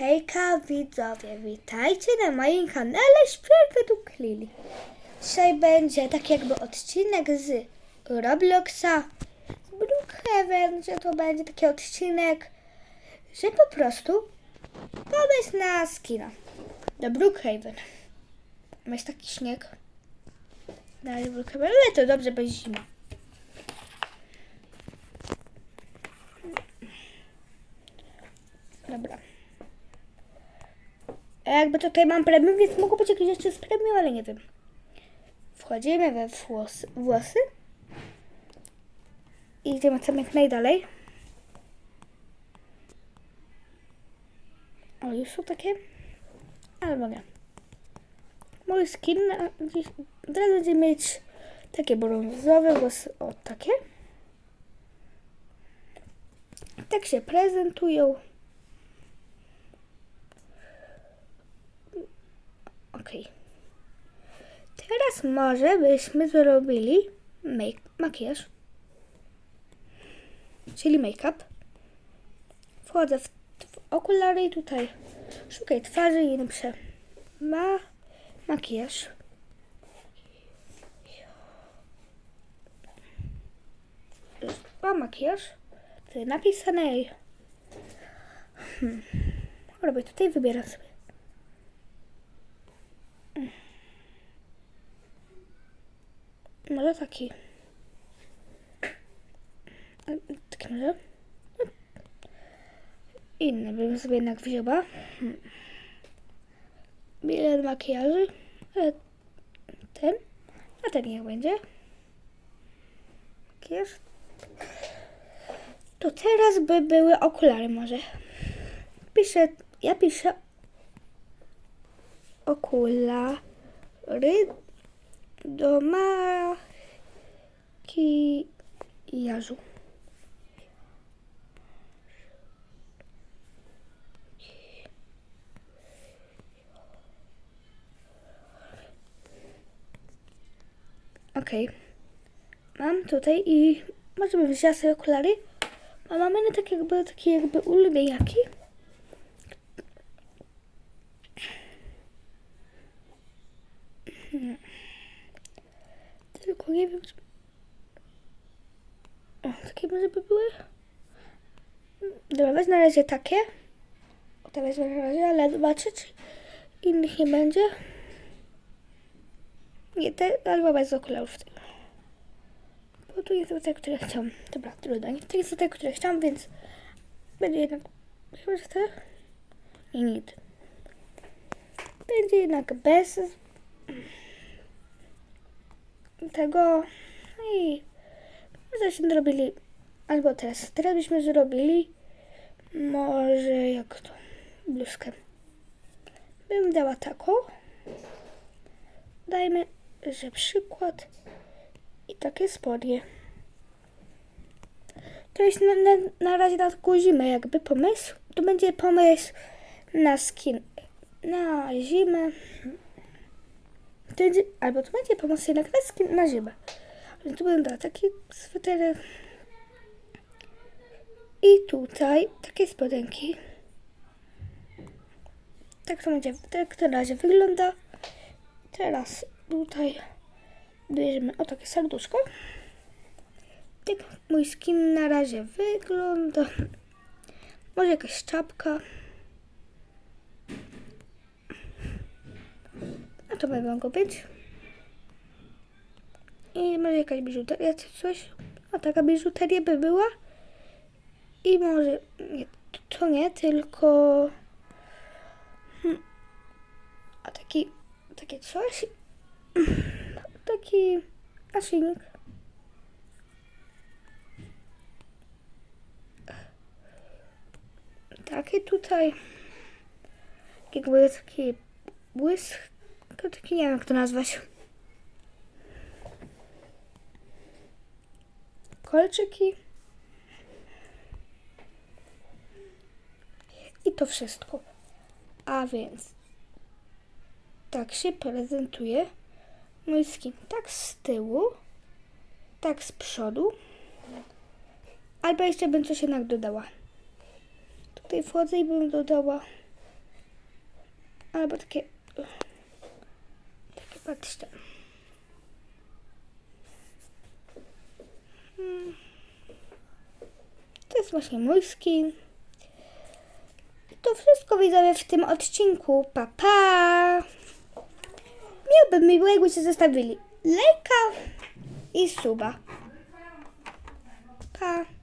Hejka widzowie, witajcie na moim kanale Śpiew według Lili. Dzisiaj będzie tak jakby odcinek z Robloxa, z Brookhaven, że to będzie taki odcinek, że po prostu pomysł na skina do Brookhaven. Masz taki śnieg na Brookhaven, ale to dobrze, bez zima. Dobra. Jakby tutaj mam premium, więc mogą być jakieś rzeczy z premium, ale nie wiem. Wchodzimy we włosy, włosy. I idziemy tam jak najdalej. O, już są takie? Albo nie. Mój skin dziś, teraz będzie mieć takie brązowe włosy, o takie. Tak się prezentują. Może byśmy zrobili make, makijaż. Czyli make-up. Wchodzę w, w okulary i tutaj szukaj twarzy i napiszę ma makijaż. Ma makijaż. Tutaj napisane. Hmm. Robię tutaj, wybieram sobie. Może taki. Taki może? Inny bym sobie jednak wzięła. Bilet makijaży. Ten. A ten niech będzie. Makijaż. To teraz by były okulary może. Piszę, ja piszę okulary do makijażu. Okej. Mam tutaj i może bym wzięła sobie okulary. A mamy na tak jakby, takie jakby ulubieniaki. Tylko nie wiem, czy... O, takie może by były? Dobra, wezmę na razie takie. O, te wezmę na razie, ale zobaczę, czy innych nie będzie. Nie, te albo bez okularów. Bo tu nie są te, które chciałam. Dobra, trudno. Nie, to są te, które chciałam, więc będzie jednak... Chyba, że te? Nie, nie. Będzie jednak bez tego. No i żeśmy zrobili albo teraz. Teraz byśmy zrobili może jak to bluzkę. Bym dała taką. Dajmy, że przykład i takie spodnie. To jest na, na, na razie na taką zimę jakby pomysł. To będzie pomysł na skin na zimę. Będzie, albo to będzie pomysł jednak na zimę. Ale tu będą takie swetery. I tutaj takie spodenki. Tak to będzie, tak na razie wygląda. Teraz tutaj bierzemy o takie serduszko. Tak mój skin na razie wygląda. Może jakaś czapka. To by mogło być. I może jakaś biżuteria czy coś. A taka biżuteria by była. I może nie, to nie, tylko hmm, a taki takie coś taki naszyjnik. Taki tutaj jakby taki błysk, to taki nie wiem jak to nazwać. Kolczyki. I to wszystko. A więc tak się prezentuje mój skin. Tak z tyłu, tak z przodu. Albo jeszcze bym coś jednak dodała. Tutaj wchodzę i bym dodała Albo takie... Patrzcie. Hmm. To jest właśnie mój skin. To wszystko widzowie w tym odcinku. Pa, pa! Miałbym miło, jakbyście zostawili lajka i suba. Pa!